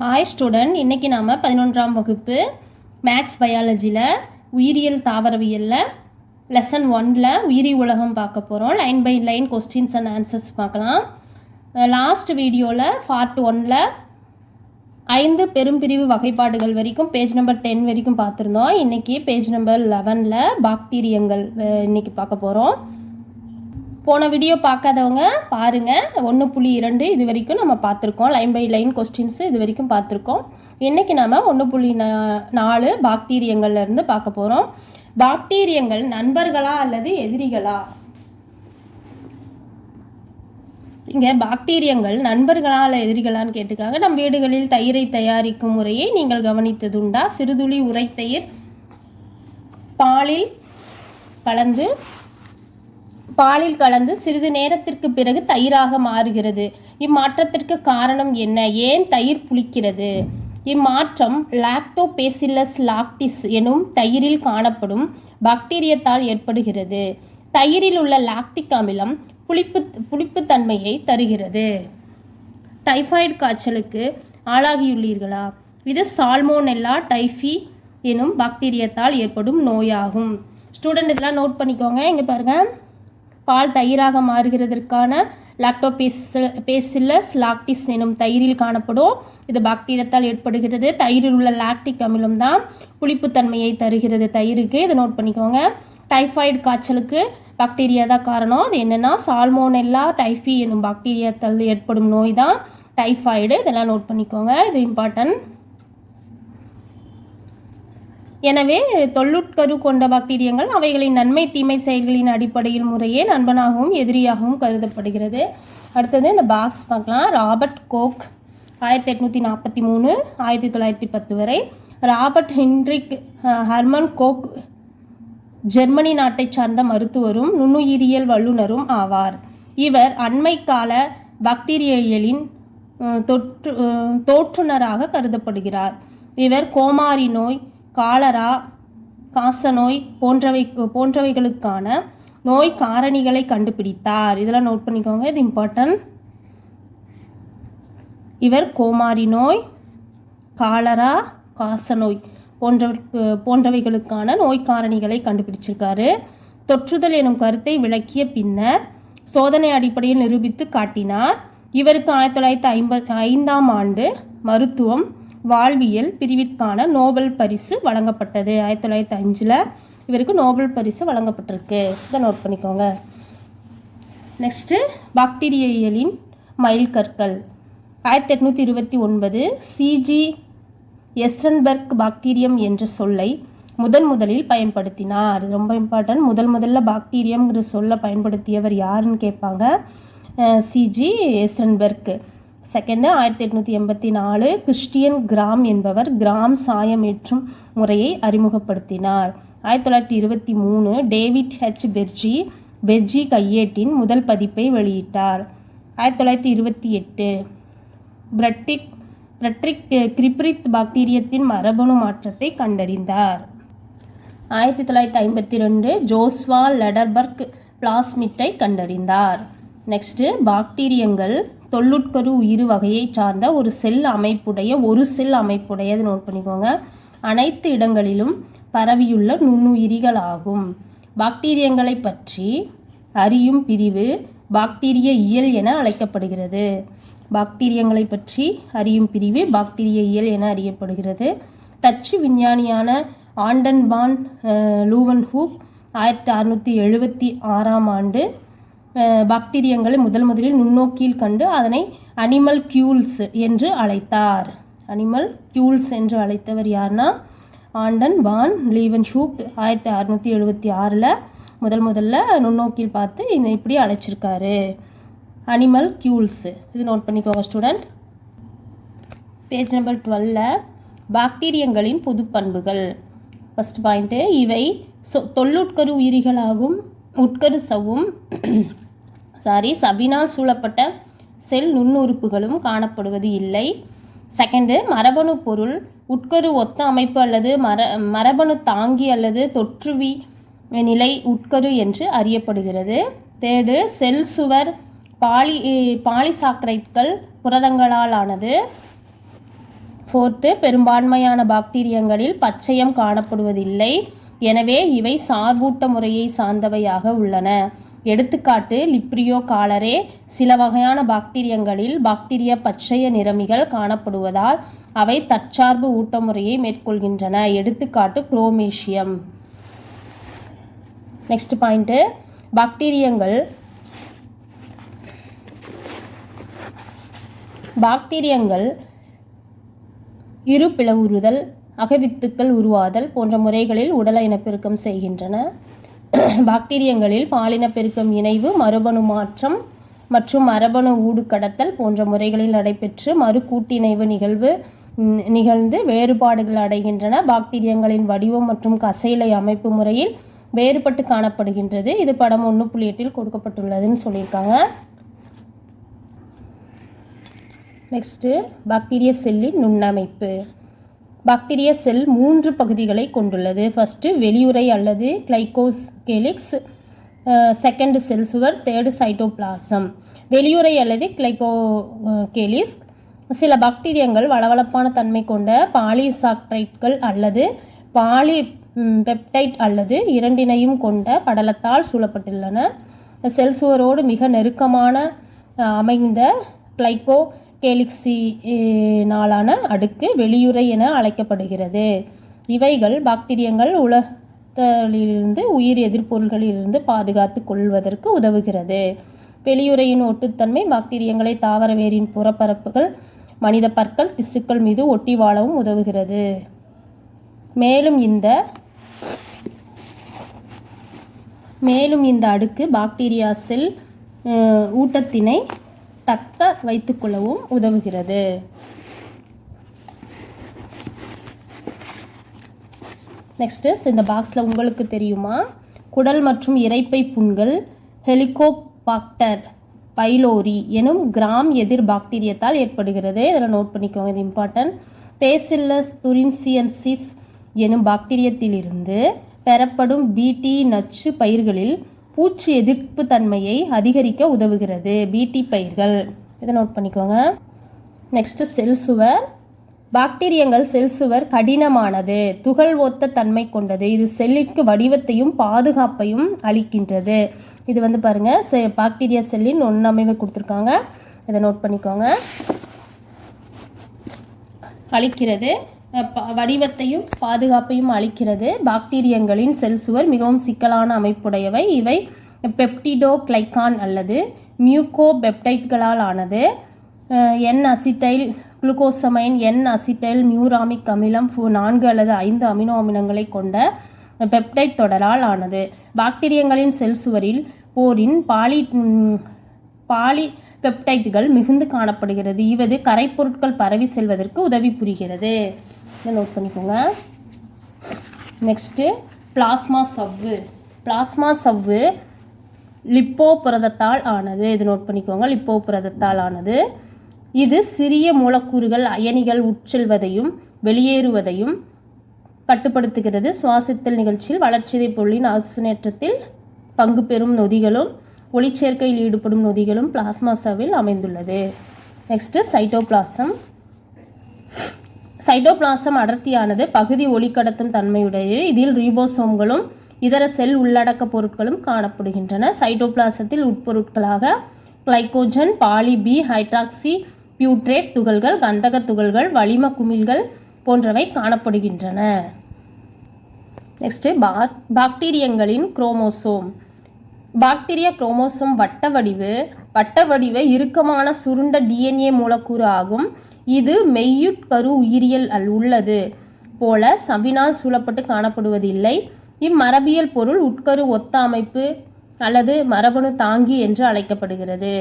Hi student இன்றைக்கி நாம் பதினொன்றாம் வகுப்பு மேக்ஸ் பயாலஜியில் உயிரியல் தாவரவியலில் லெசன் ஒனில் உயிரி உலகம் பார்க்க போகிறோம் line by line questions and answers பார்க்கலாம். லாஸ்ட் வீடியோவில் பார்ட் ஒனில் ஐந்து பெரும்பிரிவு வகைப்பாடுகள் வரைக்கும் பேஜ் நம்பர் டென் வரைக்கும் பார்த்துருந்தோம். இன்றைக்கி பேஜ் நம்பர் லெவனில் பாக்டீரியங்கள் இன்றைக்கி பார்க்க போகிறோம் போன வீடியோ பார்க்காதவங்க பாருங்கள் ஒன்று புள்ளி இரண்டு இது வரைக்கும் நம்ம பார்த்துருக்கோம். லைன் பை லைன் கொஸ்டின்ஸு இது வரைக்கும் பார்த்துருக்கோம். இன்றைக்கி நம்ம ஒன்று புள்ளி நா- நாலு பாக்டீரியங்கள்லேருந்து பார்க்க போகிறோம் பாக்டீரியங்கள் நண்பர்களா அல்லது எதிரிகளா? இங்கே பாக்டீரியங்கள் நண்பர்களா அல்ல எதிரிகளான்னு கேட்டுக்காங்க. நம் வீடுகளில் தயிரை தயாரிக்கும் முறையை நீங்கள் கவனித்ததுண்டா? சிறுதுளி உரைத்தயிர் பாலில் கலந்து பாலில் கலந்து சிறிது நேரத்திற்கு பிறகு தயிராக மாறுகிறது. இம்மாற்றத்திற்கு காரணம் என்ன? ஏன் தயிர் புளிக்கிறது? இம்மாற்றம் லாக்டோபேசில்லஸ் லாக்டிஸ் எனும் தயிரில் காணப்படும் பாக்டீரியத்தால் ஏற்படுகிறது. தயிரில் உள்ள லாக்டிக் அமிலம் புளிப்பு புளிப்புத்தன்மையை தருகிறது. டைஃபாய்டு காய்ச்சலுக்கு ஆளாகியுள்ளீர்களா? இது சால்மோனெல்லா டைஃபி எனும் பாக்டீரியத்தால் ஏற்படும் நோயாகும். ஸ்டூடெண்ட் இதெல்லாம் நோட் பண்ணிக்கோங்க. இங்கே பாருங்கள் பால் தயிராக மாறுகிறதற்கான லாக்டோபேஸ் பேசில்லஸ் லாக்டிஸ் எனும் தயிரில் காணப்படும். இது பாக்டீரியத்தால் ஏற்படுகிறது. தயிரில் உள்ள லாக்டிக் அமிலம் தான் புளிப்புத்தன்மையை தருகிறது தயிருக்கு. இதை நோட் பண்ணிக்கோங்க. டைஃபாய்டு காய்ச்சலுக்கு பாக்டீரியா தான் காரணம். அது என்னென்னா சால்மோனெல்லா டைஃபி எனும் பாக்டீரியாத்தால் ஏற்படும் நோய் தான் டைஃபாய்டு இதெல்லாம் நோட் பண்ணிக்கோங்க. இது இம்பார்ட்டன்ட் எனவே தொல்லுட்கரு கொண்ட பாக்டீரியங்கள் அவைகளின் நன்மை தீமை செயல்களின் அடிப்படையில் முறையே நண்பனாகவும் எதிரியாகவும் கருதப்படுகிறது. அடுத்தது இந்த பாக்ஸ் பார்க்கலாம். ராபர்ட் கோக் ஆயிரத்தி எட்நூற்றி நாற்பத்தி மூணு ஆயிரத்தி தொள்ளாயிரத்தி பத்து வரை. Robert Heinrich Hermann Koch Germany நாட்டை சார்ந்த மருத்துவரும் நுண்ணுயிரியல் வல்லுநரும் ஆவார். இவர் அண்மை கால பாக்டீரியலின் தொற்று தோற்றுநராக தோற்றுனராக கருதப்படுகிறார். இவர் கோமாரி நோய் காலரா காசநோய் போன்றவை போன்றவைகளுக்கான நோய் காரணிகளை கண்டுபிடித்தார். இதெல்லாம் நோட் பண்ணிக்கோங்க. இது இம்பார்ட்டன்ட் இவர் கோமாரி நோய் காலரா காசநோய் போன்றவருக்கு போன்றவைகளுக்கான நோய் காரணிகளை கண்டுபிடிச்சிருக்காரு. தொற்றுதல் எனும் கருத்தை விளக்கிய பின்னர் சோதனை அடிப்படையில் நிரூபித்து காட்டினார். இவருக்கு ஆயிரத்தி தொள்ளாயிரத்தி ஐம்பத் ஐந்தாம் ஆண்டு மருத்துவம் வாழ்வியல் பிரிவிற்கான நோபல் பரிசு வழங்கப்பட்டது. ஆயிரத்தி தொள்ளாயிரத்தி அஞ்சில் இவருக்கு நோபல் பரிசு வழங்கப்பட்டிருக்கு. இதை நோட் பண்ணிக்கோங்க. நெக்ஸ்ட்டு பாக்டீரியலின் மைல்கற்கள். ஆயிரத்தி எட்நூற்றி இருபத்தி ஒன்பது சிஜி எஸ்ரன்பெர்க் பாக்டீரியம் என்ற சொல்லை முதன் முதலில் பயன்படுத்தினார். இது ரொம்ப இம்பார்ட்டன்ட் முதல் முதல்ல பாக்டீரியம்ங்கிற சொல்லை பயன்படுத்தியவர் யாருன்னு கேட்பாங்க? சிஜி எஸ்ரன்பெர்க் செகண்டு ஆயிரத்தி எட்நூற்றி எண்பத்தி நாலு கிறிஸ்டியன் கிராம் என்பவர் கிராம் சாயமேற்றும் முறையை அறிமுகப்படுத்தினார். ஆயிரத்தி தொள்ளாயிரத்தி இருபத்தி மூணு டேவிட் ஹெச். பெர்ஜி பெர்ஜி கையேட்டின் முதல் பதிப்பை வெளியிட்டார். ஆயிரத்தி தொள்ளாயிரத்தி இருபத்தி எட்டு பிரட்டிக் பிரட்ரிக் கிரிப்ரித் பாக்டீரியத்தின் மரபணு மாற்றத்தை கண்டறிந்தார். ஆயிரத்தி தொள்ளாயிரத்தி ஐம்பத்தி ரெண்டு ஜோஸ்வா லெடர்பர்க் பிளாஸ்மிட்டை கண்டறிந்தார். நெக்ஸ்ட்டு பாக்டீரியங்கள் தொல்லுட்கரு உயிர் வகையை சார்ந்த ஒரு செல் அமைப்புடைய ஒரு செல் அமைப்புடையது நோட் பண்ணிக்கோங்க. அனைத்து இடங்களிலும் பரவியுள்ள நுண்ணுயிரிகள் ஆகும் பாக்டீரியங்களை பற்றி அறியும் பிரிவு பாக்டீரிய இயல் என அழைக்கப்படுகிறது. பாக்டீரியங்களை பற்றி அறியும் பிரிவு பாக்டீரிய இயல் என அறியப்படுகிறது. டச்சு விஞ்ஞானியான ஆண்டன் பான் லூவன் ஹூக் ஆயிரத்தி அறுநூற்றி எழுபத்தி ஆறாம் ஆண்டு பாக்டீரியங்களை முதல் முதலில் நுண்ணோக்கியில் கண்டு அதனை அனிமல் கியூல்ஸ் என்று அழைத்தார். அனிமல் கியூல்ஸ் என்று அழைத்தவர் யார்னா ஆண்டன் வான் லீவன் ஷூக் ஆயிரத்தி அறுநூற்றி எழுபத்தி ஆறில் முதல் முதல்ல நுண்ணோக்கியில் பார்த்து இந்த இப்படி அழைச்சிருக்காரு. அனிமல் கியூல்ஸு இது நோட் பண்ணிக்கோங்க ஸ்டூடெண்ட் பேஜ் நம்பர் டுவெல்ல பாக்டீரியங்களின் பொது பண்புகள். ஃபஸ்ட் பாயிண்ட்டு இவை சொ தொல்லுட்கரு உயிரிகளாகும் உட்கரு சவ்வும் சாரி சபினால் சூழப்பட்ட செல் நுண்ணுறுப்புகளும் காணப்படுவது இல்லை. செகண்டு மரபணு பொருள் உட்கரு ஒத்த அமைப்பு அல்லது மர மரபணு தாங்கி அல்லது தொற்றுவி நிலை உட்கரு என்று அறியப்படுகிறது. தேர்டு செல் சுவர் பாலி பாலிசாக்ரைட்கள் புரதங்களால் ஆனது. ஃபோர்த்து பெரும்பான்மையான பாக்டீரியங்களில் பச்சையம் காணப்படுவதில்லை. எனவே இவை சார்பூட்ட முறையை சார்ந்தவையாக உள்ளன. எடுத்துக்காட்டு லிப்ரியோ காலரே சில வகையான பாக்டீரியங்களில் பாக்டீரிய பச்சைய நிறமிகள் காணப்படுவதால் அவை தற்சார்பு ஊட்ட முறையை மேற்கொள்கின்றன. எடுத்துக்காட்டு குரோமேஷியம் நெக்ஸ்ட் பாயிண்ட்டு பாக்டீரியங்கள். பாக்டீரியங்கள் இரு பிளவுறுதல் அகவித்துக்கள் உருவாதல் போன்ற முறைகளில் உடலை இனப்பெருக்கம் செய்கின்றன. பாக்டீரியங்களில் பாலினப்பெருக்கம் இணைவு மரபணு மாற்றம் மற்றும் மரபணு ஊடு கடத்தல் போன்ற முறைகளில் நடைபெற்று மறு கூட்டிணைவு நிகழ்வு நிகழ்ந்து வேறுபாடுகள் அடைகின்றன. பாக்டீரியங்களின் வடிவம் மற்றும் கசைலை அமைப்பு முறையில் வேறுபட்டு காணப்படுகின்றது. இது படம் ஒன்று புள்ளி எட்டில் கொடுக்கப்பட்டுள்ளதுன்னு சொல்லியிருக்காங்க. நெக்ஸ்ட்டு பாக்டீரிய செல்லின் நுண்ணமைப்பு. பாக்டீரிய செல் மூன்று பகுதிகளை கொண்டுள்ளது. ஃபஸ்ட்டு வெளியுறை அல்லது கிளைகோஸ் கேலிக்ஸ் செகண்ட் செல் சுவர் தேர்டு சைட்டோபிளாசம் வெளியுறை அல்லது கிளைகோ கேலிஸ் சில பாக்டீரியங்கள் வளவளப்பான தன்மை கொண்ட பாலிசாக்ரைட்கள் அல்லது பாலி பெப்டைட் அல்லது இரண்டினையும் கொண்ட படலத்தால் சூழப்பட்டுள்ளன. செல் சுவரோடு மிக நெருக்கமான அமைந்த கிளைகோ கேலிக்சினாலான அடுக்கு வெளியுறை என அழைக்கப்படுகிறது. இவைகள் பாக்டீரியங்கள் உலகத்திலிருந்து உயிர் எதிர்ப்பொருள்களிலிருந்து பாதுகாத்து கொள்வதற்கு உதவுகிறது. வெளியுறையின் ஒட்டுத்தன்மை பாக்டீரியங்களை தாவர வேரின் புறப்பரப்புகள் மனித பற்கள் திசுக்கள் மீது ஒட்டி வாழவும் உதவுகிறது. மேலும் இந்த மேலும் இந்த அடுக்கு பாக்டீரியா செல் ஊட்டத்தினை தக்க வைத்துக்கொள்ளவும் உதவுகிறது. நெக்ஸ்ட்டு இந்த பாக்ஸில் உங்களுக்கு தெரியுமா? குடல் மற்றும் இரைப்பை புண்கள் ஹெலிகோபாக்டர் பைலோரி எனும் கிராம் எதிர் பாக்டீரியத்தால் ஏற்படுகிறது. இதில் நோட் பண்ணிக்கோங்க இது இம்பார்ட்டன்ட் பேசில்லஸ் துரின்சியன்சிஸ் எனும் பாக்டீரியத்திலிருந்து பெறப்படும் பிடி நச்சு பயிர்களில் பூச்சி எதிர்ப்பு தன்மையை அதிகரிக்க உதவுகிறது. பிடி பயிர்கள். இதை நோட் பண்ணிக்கோங்க. நெக்ஸ்ட்டு செல் சுவர் பாக்டீரியங்கள் செல் சுவர் கடினமானது. துகள் ஒத்த தன்மை கொண்டது. இது செல்லிற்கு வடிவத்தையும் பாதுகாப்பையும் அளிக்கின்றது. இது வந்து பாருங்க செ பாக்டீரியா செல்லின் ஒன்றமைவை கொடுத்துருக்காங்க. இதை நோட் பண்ணிக்கோங்க. அளிக்கிறது. வடிவத்தையும் பாதுகாப்பையும் அளிக்கிறது. பாக்டீரியங்களின் செல் சுவர் மிகவும் சிக்கலான அமைப்புடையவை. இவை பெப்டிடோ கிளைகான் அல்லது மியூகோ பெப்டைட்களால் ஆனது N acetyl glucosamine N acetyl muramic அமிலம் நான்கு அல்லது ஐந்து அமினோ அமிலங்களை கொண்ட பெப்டைட் தொடரால் ஆனது. பாக்டீரியங்களின் செல் சுவரில் போரின் பாலி பாலி பெப்டைட்டுகள் மிகுந்து காணப்படுகிறது. இவது கரைப்பொருட்கள் பரவி செல்வதற்கு உதவி புரிகிறது. இதை நோட் பண்ணிக்கோங்க. நெக்ஸ்ட்டு பிளாஸ்மா சவ்வு பிளாஸ்மா சவ்வு லிப்போ புரதத்தால் ஆனது. இது நோட் பண்ணிக்கோங்க. லிப்போ புரதத்தால் ஆனது. இது சிறிய மூலக்கூறுகள் அயனிகள் உட்செல்வதையும் வெளியேறுவதையும் கட்டுப்படுத்துகிறது. சுவாசித்தல் நிகழ்ச்சியில் வளர்ச்சிதை பொருளின் ஆக்சிஜனேற்றத்தில் பங்கு பெறும் நொதிகளும் ஒளிச்சேர்க்கையில் ஈடுபடும் நொதிகளும் பிளாஸ்மா சவ்வில் அமைந்துள்ளது. நெக்ஸ்ட்டு சைட்டோபிளாசம் சைட்டோபிளாசம் அடர்த்தியானது பகுதி ஒளிக்கடத்தும் தன்மையுடையது இதில் ரீபோசோம்களும் இதர செல் உள்ளடக்க பொருட்களும் காணப்படுகின்றன. சைட்டோபிளாசத்தில் உட்பொருட்களாக glycogen poly B hydroxy butyrate துகள்கள் கந்தக துகள்கள் வளிம குமிழ்கள் போன்றவை காணப்படுகின்றன. நெக்ஸ்ட்டு பாக் பாக்டீரியங்களின் குரோமோசோம். பாக்டீரியா குரோமோசோம் வட்ட வடிவு வட்ட வடிவு இறுக்கமான சுருண்ட டிஎன்ஏ மூலக்கூறு ஆகும். இது மெய்யுட்கரு உயிரியல் அல் உள்ளது போல சவினால் சூழப்பட்டு காணப்படுவதில்லை. இம்மரபியல் பொருள் உட்கரு ஒத்த அமைப்பு அல்லது மரபணு தாங்கி என்று அழைக்கப்படுகிறது.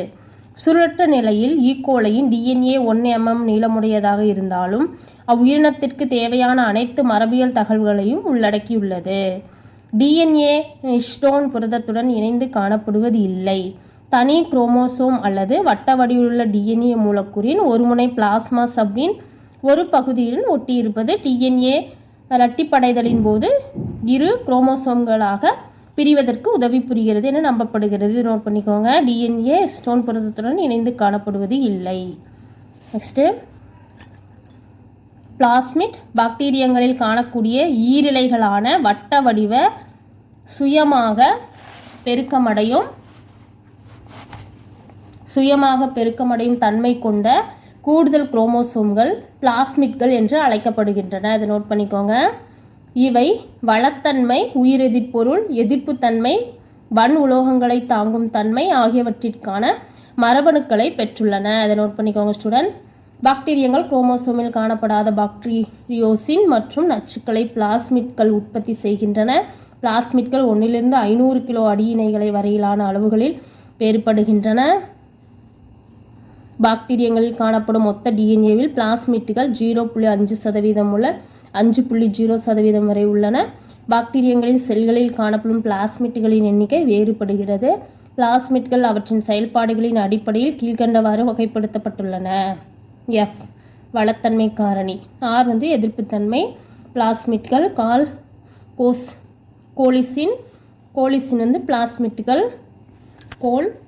சுழற்ற நிலையில் ஈகோலையின் டிஎன்ஏ ஒன் எம்எம் நீளமுடையதாக இருந்தாலும் அவ்வுயிரினத்திற்கு தேவையான அனைத்து மரபியல் தகவல்களையும் உள்ளடக்கியுள்ளது. டிஎன்ஏ ஸ்டோன் புரதத்துடன் இணைந்து காணப்படுவது இல்லை தனி குரோமோசோம் அல்லது வட்ட வடிவிலுள்ள டிஎன்ஏ மூலக்கூறின் ஒருமுனை பிளாஸ்மா சவ்வின் ஒரு பகுதியுடன் ஒட்டியிருப்பது டிஎன்ஏ இரட்டிப்படைதலின் போது இரு குரோமோசோம்களாக பிரிவதற்கு உதவி புரிகிறது என நம்பப்படுகிறது. நோட் பண்ணிக்கோங்க. டிஎன்ஏ ஸ்டோன் புரதத்துடன் இணைந்து காணப்படுவது இல்லை. நெக்ஸ்ட்டு. பிளாஸ்மிட் பாக்டீரியங்களில் காணக்கூடிய ஈரிலைகளான வட்ட வடிவ சுயமாக பெருக்கமடையும் சுயமாக பெருக்கமடையும் தன்மை கொண்ட கூடுதல் குரோமோசோம்கள் பிளாஸ்மிட்கள் என்று அழைக்கப்படுகின்றன. இதை நோட் பண்ணிக்கோங்க. இவை வளத்தன்மை உயிரெதிர்ப்பொருள் எதிர்ப்புத்தன்மை வன் உலோகங்களை தாங்கும் தன்மை ஆகியவற்றிற்கான மரபணுக்களை பெற்றுள்ளன. அதை நோட் பண்ணிக்கோங்க ஸ்டூடெண்ட் பாக்டீரியங்கள் குரோமோசோமில் காணப்படாத பாக்டீரியோசின் மற்றும் நச்சுக்களை பிளாஸ்மிட்கள் உற்பத்தி செய்கின்றன. பிளாஸ்மிட்கள் ஒன்றிலிருந்து ஐநூறு கிலோ அடியினைகளை வரையிலான அளவுகளில் வேறுபடுகின்றன. பாக்டீரியங்களில் காணப்படும் மொத்த டிஎன்ஏவில் பிளாஸ்மிட்டுகள் ஜீரோ புள்ளி அஞ்சு சதவீதம் உள்ள அஞ்சு புள்ளி ஜீரோ சதவீதம் வரை உள்ளன. பாக்டீரியங்களின் செல்களில் காணப்படும் பிளாஸ்மிட்டுகளின் எண்ணிக்கை வேறுபடுகிறது. பிளாஸ்மிட்கள் அவற்றின் செயல்பாடுகளின் அடிப்படையில் கீழ்கண்டவாறு வகைப்படுத்தப்பட்டுள்ளன. எஃப் வளத்தன்மை காரணி. ஆர் வந்து எதிர்ப்புத்தன்மை. பிளாஸ்மிட்கள் கால் கோஸ் கோலிசின். கோலிசின் வந்து பிளாஸ்மிட்டுகள். கோல்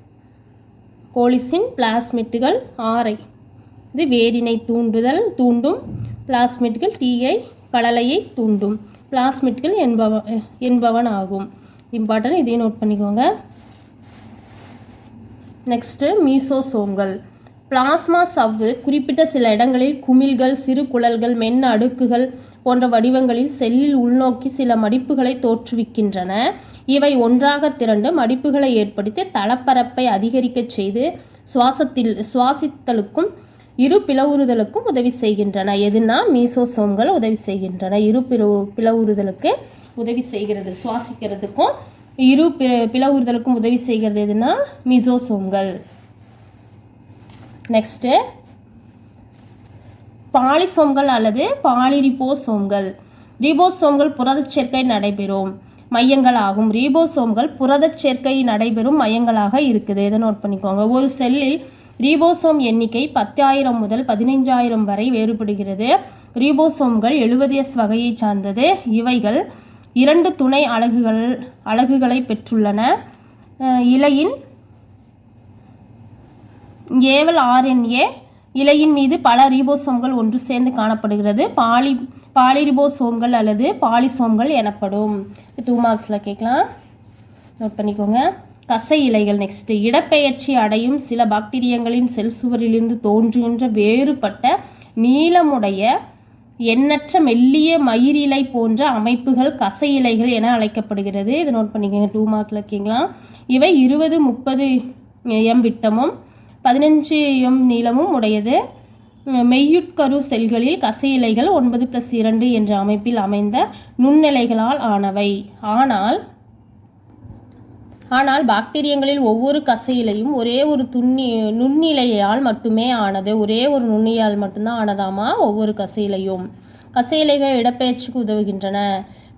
கோலிசின் பிளாஸ்மெட்டுகள் ஆரை. இது வேரினை தூண்டுதல் தூண்டும். பிளாஸ்மெட்டுகள் டீயை கலலையை தூண்டும். பிளாஸ்மெட்டுகள் என்பவ என்பவன் ஆகும் இம்பார்ட்டன் இதையும் நோட் பண்ணிக்கோங்க. நெக்ஸ்ட்டு மீசோசோம்கள் பிளாஸ்மா சவ்வு குறிப்பிட்ட சில இடங்களில் குமிழ்கள் சிறு குழல்கள் மென் அடுக்குகள் போன்ற வடிவங்களில் செல்லில் உள்நோக்கி சில மடிப்புகளை தோற்றுவிக்கின்றன. இவை ஒன்றாக திரண்டு மடிப்புகளை ஏற்படுத்தி தளப்பரப்பை அதிகரிக்கச் செய்து சுவாசத்தில் சுவாசித்தலுக்கும் இரு பிளவுறுதலுக்கும் உதவி செய்கின்றன. எதுனா மீசோசோம்கள் உதவி செய்கின்றன. இரு பிளவு பிளவுறுதலுக்கு உதவி செய்கிறது சுவாசிக்கிறதுக்கும் இரு பிளவுறுதலுக்கும் உதவி செய்கிறது எதுனா மீசோசோம்கள். நெக்ஸ்ட்டு பாலிசோம்கள் அல்லது பாலிரிபோசோம்கள் ரிபோசோம்கள் புரதச் சேர்க்கை நடைபெறும். மையங்கள் ஆகும். ரீபோசோம்கள் புரதச் சேர்க்கை நடைபெறும் மையங்களாக இருக்குது. இதை நோட் பண்ணிக்கோங்க. ஒரு செல்லில் ரீபோசோம் எண்ணிக்கை பத்தாயிரம் முதல் பதினைஞ்சாயிரம் வரை வேறுபடுகிறது. ரீபோசோம்கள் எழுபது எஸ் வகையைச் சார்ந்தது. இவைகள் இரண்டு துணை அலகுகள் அலகுகளை பெற்றுள்ளன. இலையின் ஏவல் ஆர்என்ஏ இலையின் மீது பல ரீபோசோம்கள் ஒன்று சேர்ந்து காணப்படுகிறது. பாலி பாலிரிபோசோம்கள் அல்லது பாலிசோம்கள் எனப்படும். டூ மார்க்ஸில் கேட்கலாம். நோட் பண்ணிக்கோங்க. கசை இலைகள் நெக்ஸ்ட்டு இடப்பெயர்ச்சி அடையும் சில பாக்டீரியங்களின் செல் சுவரிலிருந்து தோன்றுகின்ற வேறுபட்ட நீளமுடைய எண்ணற்ற மெல்லிய மயிரிலை போன்ற அமைப்புகள் கசை இலைகள் என அழைக்கப்படுகிறது. இதை நோட் பண்ணிக்கோங்க. டூ மார்க்கில் இருக்கீங்களா இவை இருபது முப்பது எம் விட்டமும் பதினஞ்சு எம் நீளமும் உடையது. மெய்யுட்கரு செல்களில் கசை இலைகள் ஒன்பது ப்ளஸ் இரண்டு என்ற அமைப்பில் அமைந்த நுண்ணிலைகளால் ஆனவை. ஆனால் ஆனால் பாக்டீரியங்களில் ஒவ்வொரு கசையிலையும் ஒரே ஒரு துண்ணி நுண்ணிலையால் மட்டுமே ஆனது. ஒரே ஒரு நுண்ணியால் மட்டும்தான் ஆனதாமா ஒவ்வொரு கசையிலையும். கசையிலைகள் இடப்பெயர்ச்சிக்கு உதவுகின்றன.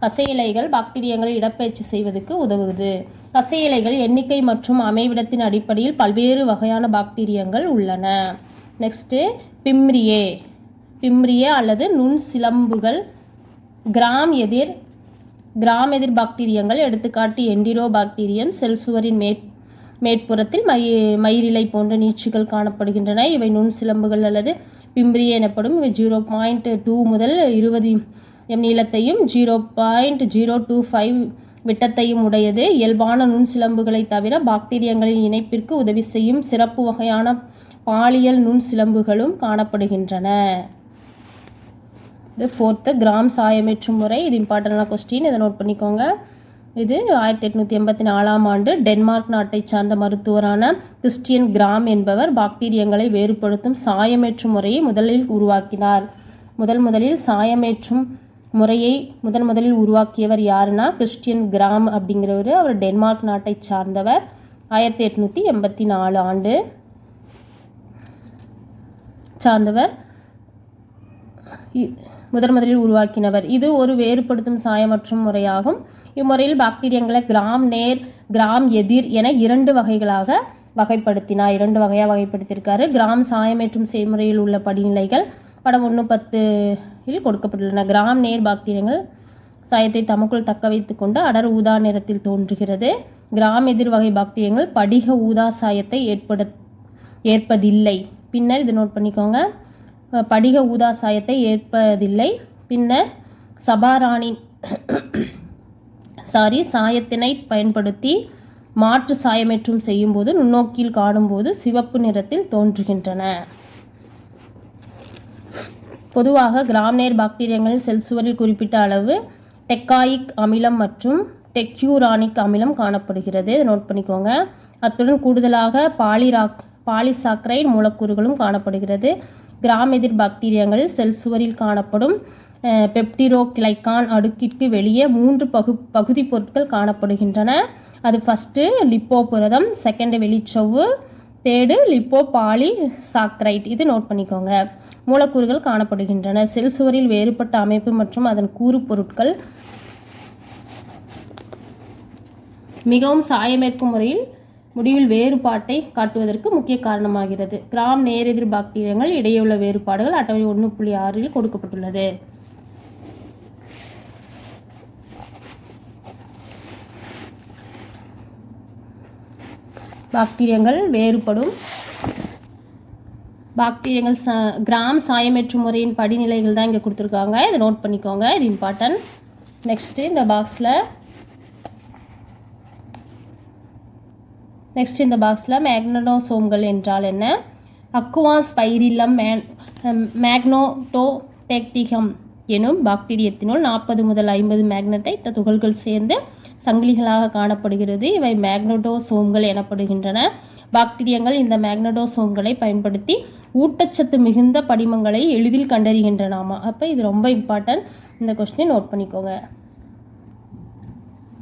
கசையிலைகள் பாக்டீரியங்கள் இடப்பெயர்ச்சி செய்வதற்கு உதவுது. கசையிலைகள் எண்ணிக்கை மற்றும் அமைவிடத்தின் அடிப்படையில் பல்வேறு வகையான பாக்டீரியங்கள் உள்ளன. நெக்ஸ்ட்டு பிம்ரியே. பிம்ரியே அல்லது நுண் சிலம்புகள் கிராம் எதிர் கிராம் எதிர் பாக்டீரியங்கள் எடுத்துக்காட்டு என்டிரோ பாக்டீரியன் செல் சுவரின் மேற் மேற்புறத்தில் மை மயிரிலை போன்ற நீட்சிகள் காணப்படுகின்றன. இவை நுண் சிலம்புகள் அல்லது பிம்பிரிய எனப்படும். இவை ஜீரோ பாயிண்ட் டூ முதல் இருபது எம் நீளத்தையும் zero point zero two five விட்டத்தையும் உடையது. இயல்பான நுண் சிலம்புகளை தவிர பாக்டீரியங்களின் இணைப்பிற்கு உதவி செய்யும் சிறப்பு வகையான பாலியல் நுண் சிலம்புகளும் காணப்படுகின்றன. இது ஃபோர்த்து கிராம் சாயமேற்றும் முறை. இது இம்பார்ட்டண்டான கொஸ்டின் இதை நோட் பண்ணிக்கோங்க. இது ஆயிரத்தி எட்நூற்றி எண்பத்தி நாலாம் ஆண்டு டென்மார்க் நாட்டைச் சார்ந்த மருத்துவரான கிறிஸ்டியன் கிராம் என்பவர் பாக்டீரியங்களை வேறுபடுத்தும் சாயமேற்றும் முறையை முதலில் உருவாக்கினார். முதல் முதலில் சாயமேற்றும் முறையை முதன் முதலில் உருவாக்கியவர் யாருன்னா கிறிஸ்டியன் கிராம் அப்படிங்கிறவர். அவர் டென்மார்க் நாட்டைச் சார்ந்தவர். ஆயிரத்தி எட்நூற்றி எண்பத்தி நாலு ஆண்டு சார்ந்தவர். இ- முதன் முதலில் உருவாக்கினவர். இது ஒரு வேறுபடுத்தும் சாயமற்றும் முறையாகும். இம்முறையில் பாக்டீரியங்களை கிராம் நேர் கிராம் எதிர் என இரண்டு வகைகளாக வகைப்படுத்தினார். இரண்டு வகையாக வகைப்படுத்தியிருக்காரு. கிராம் சாயமேற்றும் செய்முறையில் உள்ள படிநிலைகள். படம் ஒன்று பத்து இல் கொடுக்கப்பட்டுள்ளன. கிராம் நேர் பாக்டீரியங்கள் சாயத்தை தமக்குள் தக்க வைத்து கொண்டு அடர் ஊதா நிறத்தில் தோன்றுகிறது. கிராம் எதிர் வகை பாக்டீரியங்கள் படிக ஊதா சாயத்தை ஏற்பட ஏற்பதில்லை. பின்னர் இதை நோட் பண்ணிக்கோங்க. படிக ஊதா சாயத்தை ஏற்பதில்லை. பின்னர் சபாராணி சாரி சாயத்தினை பயன்படுத்தி மாற்று சாயமேற்றும் செய்யும்போது நுண்ணோக்கியில் காணும்போது சிவப்பு நிறத்தில் தோன்றுகின்றன. பொதுவாக கிராம்நேர் பாக்டீரியங்களில் செல் சுவரில் குறிப்பிட்ட அளவு டெக்காயிக் அமிலம் மற்றும் டெக்யூரானிக் அமிலம் காணப்படுகிறது. நோட் பண்ணிக்கோங்க. அத்துடன் கூடுதலாக பாலிராக் பாலிசாக்ரைடு மூலக்கூறுகளும் காணப்படுகிறது. கிராம் எதிர் பாக்டீரியங்களில் செல் சுவரில் காணப்படும் பெப்டிரோக்ளைகான் அடுக்கிற்கு வெளியே மூன்று பகு பகுதி பொருட்கள் காணப்படுகின்றன. அது ஃபஸ்ட்டு லிப்போ புரதம் செகண்ட் வெளிச்சவ்வு தேடு லிப்போ பாலி சாக்ரைட். இது நோட் பண்ணிக்கோங்க. மூலக்கூறுகள் காணப்படுகின்றன. செல் சுவரில் வேறுபட்ட அமைப்பு மற்றும் அதன் கூறு பொருட்கள். மிகவும் சாயமேற்கும் முறையில் முடிவில் வேறுபாட்டை காட்டுவதற்கு முக்கிய காரணமாகிறது. கிராம் நேரெதிர் பாக்டீரியங்கள் இடையே உள்ள வேறுபாடுகள் அட்டவணை ஒன்று புள்ளி ஆறில் கொடுக்கப்பட்டுள்ளது. பாக்டீரியங்கள் வேறுபடும். பாக்டீரியங்கள் ச கிராம் சாயமேற்று முறையின் படிநிலைகள் தான் இங்கே கொடுத்துருக்காங்க. இதை நோட் பண்ணிக்கோங்க. இது இம்பார்ட்டன்ட் நெக்ஸ்ட்டு இந்த பாக்ஸில் நெக்ஸ்ட் இந்த பாக்ஸில் மேக்னடோசோம்கள் என்றால் என்ன? அக்குவாஸ் பைரில்லம் மேன் மேக்னோட்டோடெக்டிகம் எனும் பாக்டீரியத்தினுள் நாற்பது முதல் ஐம்பது மேக்னடைட் துகள்கள் சேர்ந்து சங்கிலிகளாக காணப்படுகிறது. இவை மேக்னடோசோம்கள் எனப்படுகின்றன. பாக்டீரியங்கள் இந்த மேக்னடோசோம்களை பயன்படுத்தி ஊட்டச்சத்து மிகுந்த படிமங்களை எளிதில் கண்டறிகின்றனாமா? அப்போ இது ரொம்ப இம்பார்ட்டன்ட் இந்த கொஸ்டினை நோட் பண்ணிக்கோங்க.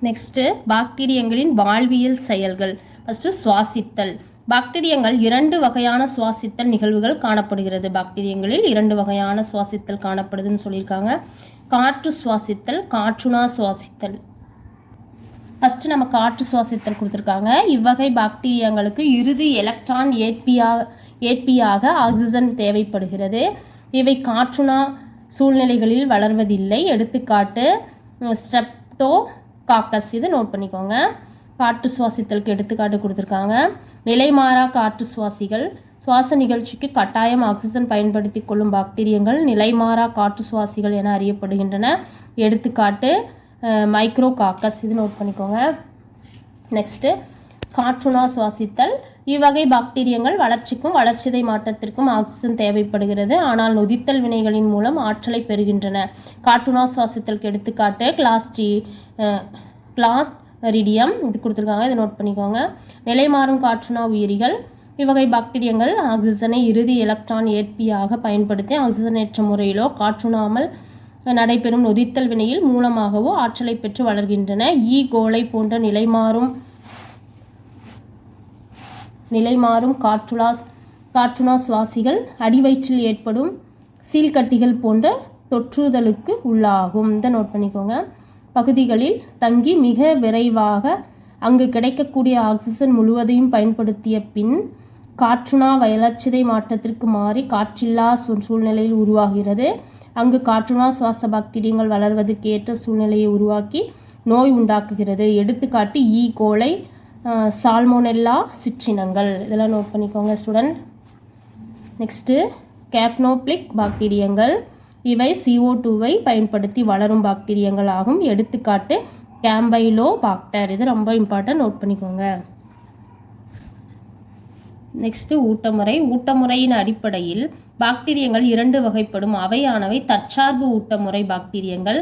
நெக்ஸ்ட்டு பாக்டீரியங்களின் வாழ்வியல் செயல்கள். ஃபஸ்ட்டு சுவாசித்தல். பாக்டீரியங்கள் இரண்டு வகையான சுவாசித்தல் நிகழ்வுகள் காணப்படுகிறது. பாக்டீரியங்களில் இரண்டு வகையான சுவாசித்தல் காணப்படுதுன்னு சொல்லியிருக்காங்க. காற்று சுவாசித்தல் காற்றுணா சுவாசித்தல். ஃபஸ்ட்டு நம்ம காற்று சுவாசித்தல் கொடுத்துருக்காங்க. இவ்வகை பாக்டீரியங்களுக்கு இறுதி எலக்ட்ரான் ஏற்பியாக ஏற்பியாக ஆக்சிஜன் தேவைப்படுகிறது. இவை காற்றுணா சூழ்நிலைகளில் வளர்வதில்லை. எடுத்துக்காட்டு ஸ்ட்ரெப்டோ காக்கஸ் இது நோட் பண்ணிக்கோங்க. காற்று சுவாசித்தலுக்கு எடுத்துக்காட்டு கொடுத்துருக்காங்க. நிலைமாறா காற்று சுவாசிகள். சுவாச நிகழ்ச்சிக்கு கட்டாயம் ஆக்சிஜன் பயன்படுத்தி கொள்ளும் பாக்டீரியங்கள் நிலைமாறா காற்று சுவாசிகள் என அறியப்படுகின்றன. எடுத்துக்காட்டு மைக்ரோ காக்கஸ் இது நோட் பண்ணிக்கோங்க. நெக்ஸ்ட்டு காற்றுணா சுவாசித்தல். இவ்வகை பாக்டீரியங்கள் வளர்ச்சிக்கும் வளர்ச்சிதை மாற்றத்திற்கும் ஆக்சிஜன் தேவைப்படுகிறது. ஆனால் நொதித்தல் வினைகளின் மூலம் ஆற்றலை பெறுகின்றன. காற்றுணா சுவாசித்தலுக்கு எடுத்துக்காட்டு கிளாஸ்டி கிளாஸ் ரிடியம் இது கொடுத்துருக்காங்க. இதை நோட் பண்ணிக்கோங்க. நிலைமாறும் காற்றுணா உயிரிகள். இவ்வகை பாக்டீரியங்கள் ஆக்சிஜனை இறுதி எலக்ட்ரான் ஏற்பியாக பயன்படுத்தி ஆக்சிஜனேற்ற முறையிலோ காற்றுணாமல் நடைபெறும் நொதித்தல் வினையில் மூலமாகவோ ஆற்றலை பெற்று வளர்கின்றன. ஈ கோலை போன்ற நிலைமாறும் நிலைமாறும் காற்றுலா காற்றுனா சுவாசிகள் அடிவயிற்றில் ஏற்படும் சீழ்கட்டிகள் போன்ற தொற்றுதலுக்கு உள்ளாகும். இதை நோட் பண்ணிக்கோங்க. பகுதிகளில் தங்கி மிக விரைவாக அங்கு கிடைக்கக்கூடிய ஆக்சிஜன் முழுவதையும் பயன்படுத்திய பின் காற்றுனா வளர்ச்சிதை மாற்றத்திற்கு மாறி காற்றில்லா சூழ்நிலையில் உருவாகிறது. அங்கு காற்றுணா சுவாச பாக்டீரியங்கள் வளர்வதற்கு ஏற்ற சூழ்நிலையை உருவாக்கி நோய் உண்டாக்குகிறது. எடுத்துக்காட்டு ஈ கோலை சால்மோனெல்லா சிற்றினங்கள். இதெல்லாம் நோட் பண்ணிக்கோங்க ஸ்டூடெண்ட் நெக்ஸ்ட்டு கேப்னோப்ளிக் பாக்டீரியங்கள். இவை சிஓ டூவை பயன்படுத்தி வளரும் பாக்டீரியங்கள் ஆகும் எடுத்துக்காட்டு கேம்பைலோ பாக்டர் இது ரொம்ப இம்பார்ட்டன்ட் நோட் பண்ணிக்கோங்க. நெக்ஸ்ட்டு ஊட்டமுறை. ஊட்டமுறையின் அடிப்படையில் பாக்டீரியங்கள் இரண்டு வகைப்படும். அவையானவை தற்சார்பு ஊட்டமுறை பாக்டீரியங்கள்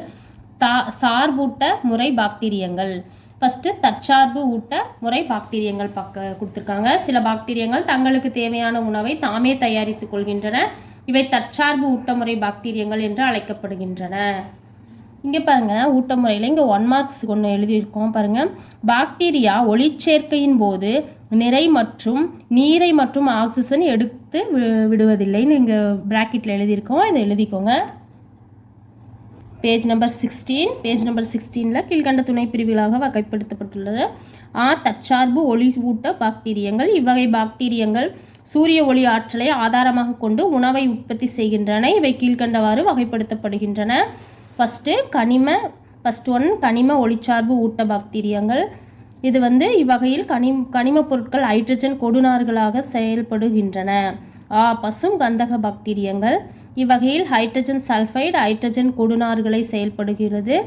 தா சார்பூட்ட முறை பாக்டீரியங்கள். ஃபஸ்ட்டு தற்சார்பு ஊட்ட முறை பாக்டீரியங்கள் பக்க கொடுத்துருக்காங்க. சில பாக்டீரியங்கள் தங்களுக்கு தேவையான உணவை தாமே தயாரித்துக் கொள்கின்றன. இவை தற்சார்பு ஊட்டமுறை பாக்டீரியங்கள் என்று அழைக்கப்படுகின்றன. இங்கே பாருங்கள் ஊட்ட முறையில் இங்கே ஒன் மார்க்ஸ் ஒன்று எழுதியிருக்கோம் பாருங்கள் பாக்டீரியா ஒளிச்சேர்க்கையின் போது நிறை மற்றும் நீரை மற்றும் ஆக்சிஜன் எடுத்து வி- விடுவதில்லைன்னு இங்கே ப்ராக்கெட்டில் எழுதியிருக்கோம். இதை எழுதிக்கோங்க. Page number sixteen page number சிக்ஸ்டீனில் கீழ்கண்ட துணை பிரிவுகளாக வகைப்படுத்தப்பட்டுள்ளது. ஆ தற்சார்பு ஒளி ஊட்ட பாக்டீரியங்கள் இவ்வகை பாக்டீரியங்கள் சூரிய ஒளி ஆற்றலை ஆதாரமாக கொண்டு உணவை உற்பத்தி செய்கின்றன. இவை கீழ்கண்டவாறு வகைப்படுத்தப்படுகின்றன. ஃபஸ்ட்டு கனிம ஃபஸ்ட் ஒன் கனிம ஒளிச்சார்பு ஊட்ட பாக்டீரியங்கள். இது வந்து இவ்வகையில் கனி கனிமப் பொருட்கள் ஹைட்ரஜன் கொடுநார்களாக செயல்படுகின்றன. ஆ பசும் கந்தக பாக்டீரியங்கள். இவ்வகையில் ஹைட்ரஜன் சல்ஃபைடு ஹைட்ரஜன் கொடுநார்களை செயல்படுகிறது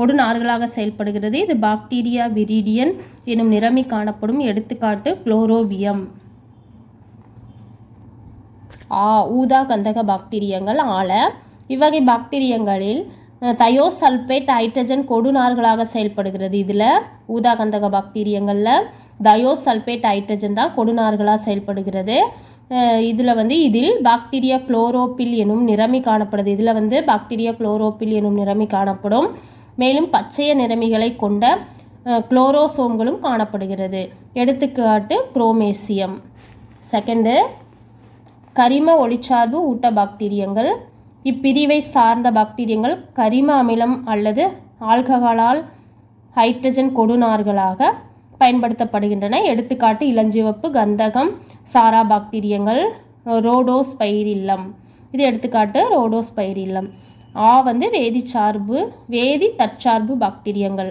கொடுநார்களாக செயல்படுகிறது. இது பாக்டீரியா விரிடியன் எனும் நிறமி காணப்படும் எடுத்துக்காட்டு குளோரோபியம். ஆ ஊதா கந்தக பாக்டீரியங்கள் ஆல. இவ்வகை பாக்டீரியங்களில் தயோசல்பேட் ஹைட்ரஜன் கொடுநார்களாக செயல்படுகிறது இதில். ஊதா கந்தக பாக்டீரியங்களில் தயோசல்பேட் ஹைட்ரஜன் தான் கொடுநார்களாக செயல்படுகிறது. இதில் வந்து இதில் பாக்டீரியா குளோரோபில் எனும் நிறமி காணப்படுது. இதில் வந்து பாக்டீரியா குளோரோபில் எனும் நிறமி காணப்படும். மேலும் பச்சைய நிறமிகளை கொண்ட குளோரோசோம்களும் காணப்படுகிறது. எடுத்துக்காட்டு குரோமேசியம் செகண்டு கரிம ஒளிச்சார்பு ஊட்ட பாக்டீரியங்கள் இப்பிரிவை சார்ந்த பாக்டீரியங்கள் கரிம அமிலம் அல்லது ஆல்கஹாலால் ஹைட்ரஜன் கொடுநார்களாக பயன்படுத்தப்படுகின்றன. எடுத்துக்காட்டு இளஞ்சிவப்பு கந்தகம் சாரா பாக்டீரியங்கள் ரோடோஸ் பயிரில்லம் இது எடுத்துக்காட்டு ரோடோஸ் பயிரில்லம் ஆ வந்து வேதிச்சார்பு வேதி தற்சார்பு பாக்டீரியங்கள்.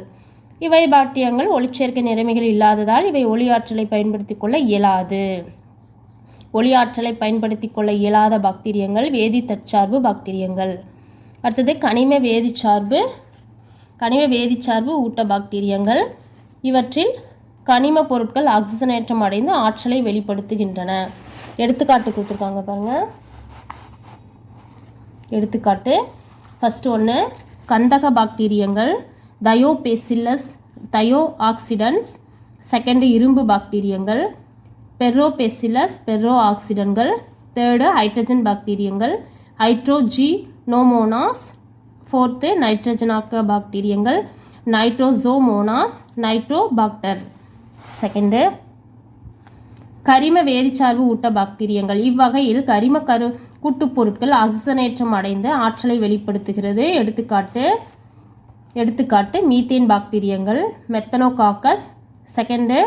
இவை பாக்டீரியங்கள் ஒளிச்சேர்க்கை நிலைமைகள் இல்லாததால் இவை ஒளியாற்றலை பயன்படுத்திக் கொள்ள இயலாது. ஒளியாற்றலை பயன்படுத்தி கொள்ள இயலாத பாக்டீரியங்கள் வேதி தற்சார்பு பாக்டீரியங்கள். அடுத்தது கனிம வேதிச்சார்பு கனிம வேதிச்சார்பு ஊட்ட பாக்டீரியங்கள். இவற்றில் கனிம பொருட்கள் ஆக்சிஜனேற்றம் அடைந்து ஆற்றலை வெளிப்படுத்துகின்றன. எடுத்துக்காட்டு கொடுத்துருக்காங்க பாருங்கள் எடுத்துக்காட்டு. ஃபஸ்ட்டு ஒன்று கந்தக பாக்டீரியங்கள் தயோபேசில்லஸ் தயோ ஆக்சிடன்ஸ் செகண்டு இரும்பு பாக்டீரியங்கள். பெர்ரோபெசிலஸ் பெர்ரோ ஆக்சிடன்கள் தேர்டு ஹைட்ரஜன் பாக்டீரியங்கள் ஹைட்ரோஜி நோமோனாஸ் ஃபோர்த்து நைட்ரஜனாக்க பாக்டீரியங்கள் நைட்ரோசோமோனாஸ் நைட்ரோபாக்டர் செகண்டு கரிம வேதிச்சார்பு ஊட்ட பாக்டீரியங்கள் இவ்வகையில் கரிம கரு கூட்டுப் பொருட்கள் ஆக்சிஜனேற்றம் அடைந்து ஆற்றலை வெளிப்படுத்துகிறது. எடுத்துக்காட்டு எடுத்துக்காட்டு மீத்தேன் பாக்டீரியங்கள் மெத்தனோகாக்கஸ் செகண்டு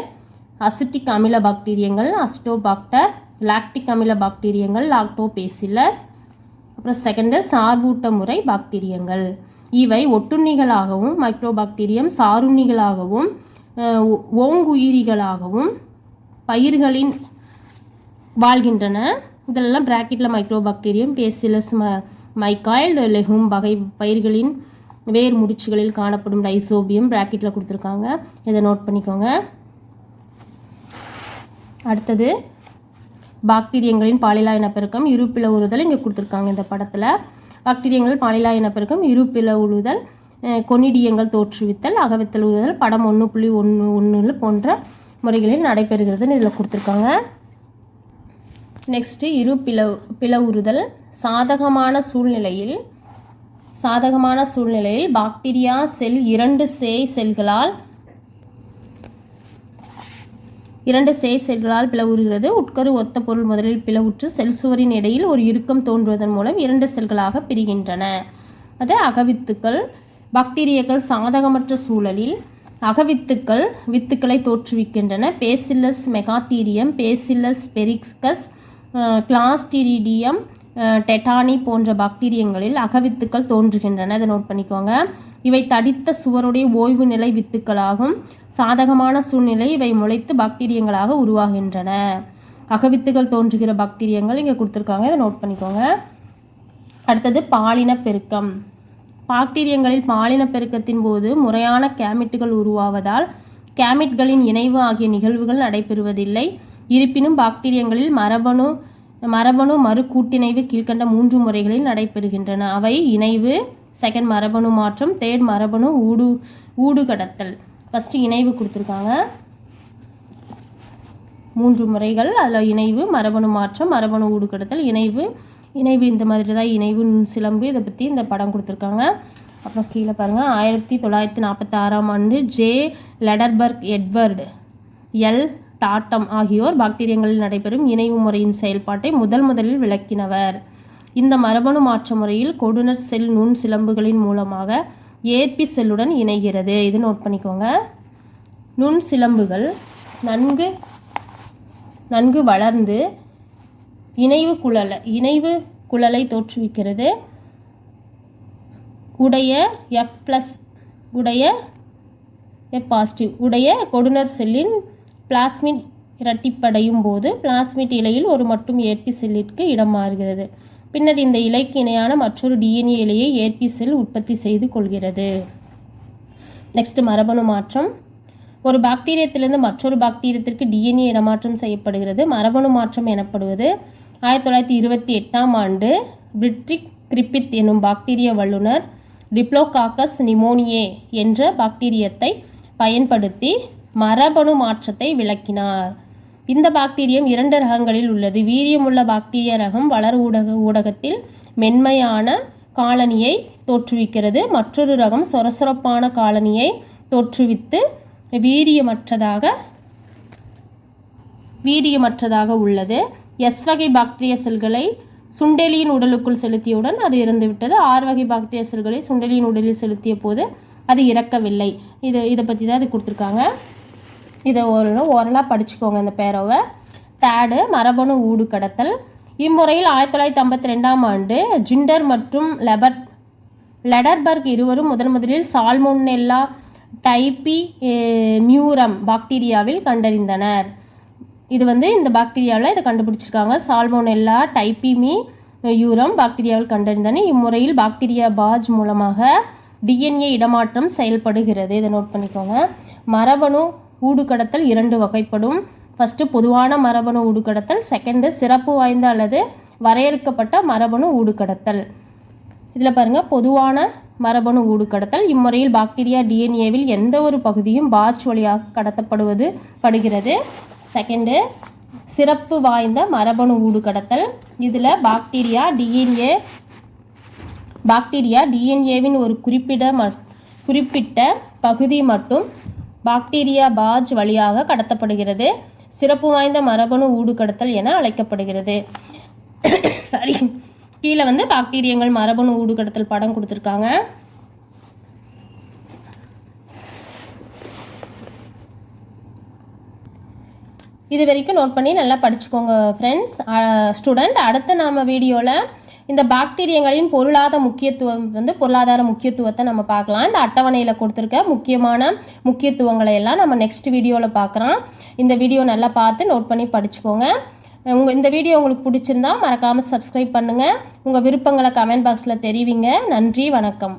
அசிட்டிக் அமில பாக்டீரியங்கள் அசிட்டோபாக்டர் லாக்டிக் அமில பாக்டீரியங்கள் லாக்டோபேசிலஸ் அப்புறம் செகண்டு சார்பூட்ட முறை பாக்டீரியங்கள். இவை ஒட்டுண்ணிகளாகவும் மைக்ரோபாக்டீரியம் சாருண்ணிகளாகவும் ஓங்குயிரிகளாகவும் பயிர்களின் வாழ்கின்றன. இதெல்லாம் பிராக்கெட்டில் மைக்ரோபாக்டீரியம் பேசிலஸ் ம மைக்காய்டு லெகும் வகை பயிர்களின் வேர் முடிச்சுகளில் காணப்படும் ரைசோபியம் பிராக்கெட்டில் கொடுத்துருக்காங்க. இதை நோட் பண்ணிக்கோங்க. அடுத்தது பாக்டீரியங்களின் பாலிலா இனப்பெருக்கம் இருப்பில உழுதல் இங்கே கொடுத்துருக்காங்க இந்த படத்தில். பாக்டீரியங்கள் பாலிலா இனப்பெருக்கம் இருப்பில உழுதல் அஹ், கொனிடியங்கள் தோற்றுவித்தல் அகவித்தல் உழுதல் படம் ஒன்று புள்ளி ஒன்று ஒன்று போன்ற முறைகளில் நடைபெறுகிறதுன்னு இதில் கொடுத்துருக்காங்க. நெக்ஸ்ட்டு இரு பிளவு பிளவுறுதல் சாதகமான சூழ்நிலையில் சாதகமான சூழ்நிலையில் பாக்டீரியா செல் இரண்டு சேய் செல்களால் இரண்டு சேய் செல்களால் பிளவுறுகிறது. உட்கரு ஒத்த பொருள் முதலில் பிளவுற்று செல் சுவரின் இடையில் ஒரு இறுக்கம் தோன்றுவதன் மூலம் இரண்டு செல்களாக பிரிகின்றன. அது அகவித்துக்கள் பாக்டீரியாக்கள் சாதகமற்ற சூழலில் அகவித்துக்கள் வித்துக்களை தோற்றுவிக்கின்றன. பேசில்லஸ் மெகாத்தீரியம் பேசில்லஸ் பெரிக்ஸ்கஸ் கிளாஸ்டிரிடியம் டெட்டானி போன்ற பாக்டீரியங்களில் அகவித்துக்கள் தோன்றுகின்றன. அதை நோட் பண்ணிக்கோங்க. இவை தடித்த சுவருடைய ஓய்வு நிலை வித்துக்களாகும். சாதகமான சூழ்நிலை இவை முளைத்து பாக்டீரியங்களாக உருவாகின்றன. அகவித்துகள் தோன்றுகிற பாக்டீரியங்கள் இங்கே கொடுத்துருக்காங்க. இதை நோட் பண்ணிக்கோங்க. அடுத்தது பாலின பெருக்கம் பாக்டீரியங்களில் பாலின பெருக்கத்தின் போது முறையான கேமிட்டுகள் உருவாவதால் கேமிட்களின் இணைவு ஆகிய நிகழ்வுகள் நடைபெறுவதில்லை. இருப்பினும் பாக்டீரியங்களில் மரபணு மரபணு மறு கூட்டிணைவு கீழ்க்கண்ட மூன்று முறைகளில் நடைபெறுகின்றன. அவை இணைவு செகண்ட் மரபணு மாற்றம் தேர்ட் மரபணு ஊடு ஊடு கடத்தல் ஃபஸ்ட்டு இணைவு கொடுத்துருக்காங்க. மூன்று முறைகள். அதில் இணைவு மரபணு மாற்றம் மரபணு ஊடுகடுத்தல் இணைவு. இணைவு இந்த மாதிரி தான் இணைவு நுண் சிலம்பு. இதை பற்றி இந்த படம் கொடுத்துருக்காங்க. அப்புறம் கீழே பாருங்கள் ஆயிரத்தி தொள்ளாயிரத்தி நாற்பத்தி ஆறாம் ஆண்டு J. Lederberg Edward L. Tatum ஆகியோர் பாக்டீரியங்களில் நடைபெறும் இணைவு முறையின் செயல்பாட்டை முதல் முதலில் விளக்கினவர். இந்த மரபணு மாற்ற முறையில் கொடுனர் செல் நுண் சிலம்புகளின் மூலமாக ஏற்பி செல்லுடன் இணைகிறது. இது நோட் பண்ணிக்கோங்க. நுண் சிலம்புகள் நன்கு நன்கு வளர்ந்து இணைவு குழலை இணைவு குழலை தோற்றுவிக்கிறது. உடைய எஃப் ப்ளஸ் உடைய எஃப் பாசிட்டிவ் உடைய கொடுனர் செல்லின் பிளாஸ்மிட் இரட்டிப்படையும் போது பிளாஸ்மிட் இலையில் ஒரு மட்டும் ஏற்பி செல்லிற்கு இடம் மாறுகிறது. பின்னர் இந்த இலைக்கு இணையான மற்றொரு டிஎன்ஏ இலையை ஏற்பி செல் உற்பத்தி செய்து கொள்கிறது. நெக்ஸ்ட் மரபணு மாற்றம். ஒரு பாக்டீரியத்திலிருந்து மற்றொரு பாக்டீரியத்திற்கு டிஎன்ஏ இடமாற்றம் செய்யப்படுகிறது. மரபணு மாற்றம் எனப்படுவது ஆயிரத்தி தொள்ளாயிரத்தி இருபத்தி எட்டாம் ஆண்டு பிரிட்ரிக் கிரிப்பித் என்னும் பாக்டீரிய வல்லுனர் டிப்ளோகாக்கஸ் நிமோனியே என்ற பாக்டீரியத்தை பயன்படுத்தி மரபணு மாற்றத்தை விளக்கினார். இந்த பாக்டீரியம் இரண்டு ரகங்களில் உள்ளது. வீரியமுள்ள பாக்டீரிய ரகம் வளர் ஊடக ஊடகத்தில் மென்மையான காலனியை தோற்றுவிக்கிறது. மற்றொரு ரகம் சொரசொரப்பான காலனியை தோற்றுவித்து வீரியமற்றதாக வீரியமற்றதாக உள்ளது. எஸ் வகை பாக்டீரிய செல்களை சுண்டெலியின் உடலுக்குள் செலுத்தியவுடன் அது இறந்துவிட்டது. ஆறு வகை பாக்டீரிய செல்களை சுண்டெலியின் உடலில் செலுத்திய போது அது இறக்கவில்லை. இது இதை பற்றி தான் அது கொடுத்துருக்காங்க. இதை ஒரு ஓரலாக படிச்சுக்கோங்க இந்த பேரவை. தேடு மரபணு ஊடு கடத்தல். இம்முறையில் ஆயிரத்தி தொள்ளாயிரத்தி ஐம்பத்தி ரெண்டாம் ஆண்டு ஜிண்டர் மற்றும் லெபர் லெடர்பர்க் இருவரும் முதன் முதலில் சால்மோனெல்லா டைப்பி மியூரம் பாக்டீரியாவில் கண்டறிந்தனர். இது வந்து இந்த பாக்டீரியாவில் இதை கண்டுபிடிச்சிருக்காங்க. சால்மோனெல்லா டைப்பிமி யூரம் பாக்டீரியாவில் கண்டறிந்தனர். இம்முறையில் பாக்டீரியா பாஜ் மூலமாக டிஎன்ஏ இடமாற்றம் செயல்படுகிறது. இதை நோட் பண்ணிக்கோங்க. மரபணு ஊடுகடத்தல் இரண்டு வகைப்படும். ஃபஸ்ட்டு பொதுவான மரபணு ஊடுகடத்தல் செகண்டு சிறப்பு வாய்ந்த அல்லது வரையறுக்கப்பட்ட மரபணு ஊடுகடத்தல். இதில் பாருங்கள் பொதுவான மரபணு ஊடுகடத்தல். இம்முறையில் பாக்டீரியா டிஎன்ஏவில் எந்த ஒரு பகுதியும் பாட்ச் வழியாக கடத்தப்படுவது படுகிறது. செகண்டு சிறப்பு வாய்ந்த மரபணு ஊடுகடத்தல். இதில் பாக்டீரியா டிஎன்ஏ பாக்டீரியா டிஎன்ஏவின் ஒரு குறிப்பிட ம குறிப்பிட்ட பகுதி மட்டும் பாக்டீரியா பாஜ் வழியாக கடத்தப்படுகிறது. சிறப்பு வாய்ந்த மரபணு ஊடுகடத்தல் என அழைக்கப்படுகிறது. சரி கீழே வந்து பாக்டீரியங்கள் மரபணு ஊடுகடத்தல் படம் கொடுத்துருக்காங்க. இது வரைக்கும் நோட் பண்ணி நல்லா படிச்சுக்கோங்க ஃப்ரெண்ட்ஸ் ஸ்டூடெண்ட் அடுத்த நாம வீடியோவில் இந்த பாக்டீரியங்களின் பொருளாதார முக்கியத்துவம் வந்து பொருளாதார முக்கியத்துவத்தை நம்ம பார்க்கலாம். இந்த அட்டவணையில் கொடுத்துருக்க முக்கியமான முக்கியத்துவங்களை எல்லாம் நம்ம நெக்ஸ்ட் வீடியோவில் பார்க்குறோம் இந்த வீடியோ நல்லா பார்த்து நோட் பண்ணி படிச்சுக்கோங்க. உங்கள் இந்த வீடியோ உங்களுக்கு பிடிச்சிருந்தா மறக்காமல் சப்ஸ்கிரைப் பண்ணுங்கள் உங்கள் விருப்பங்களை கமெண்ட் பாக்ஸில் தெரிவிங்க. நன்றி வணக்கம்.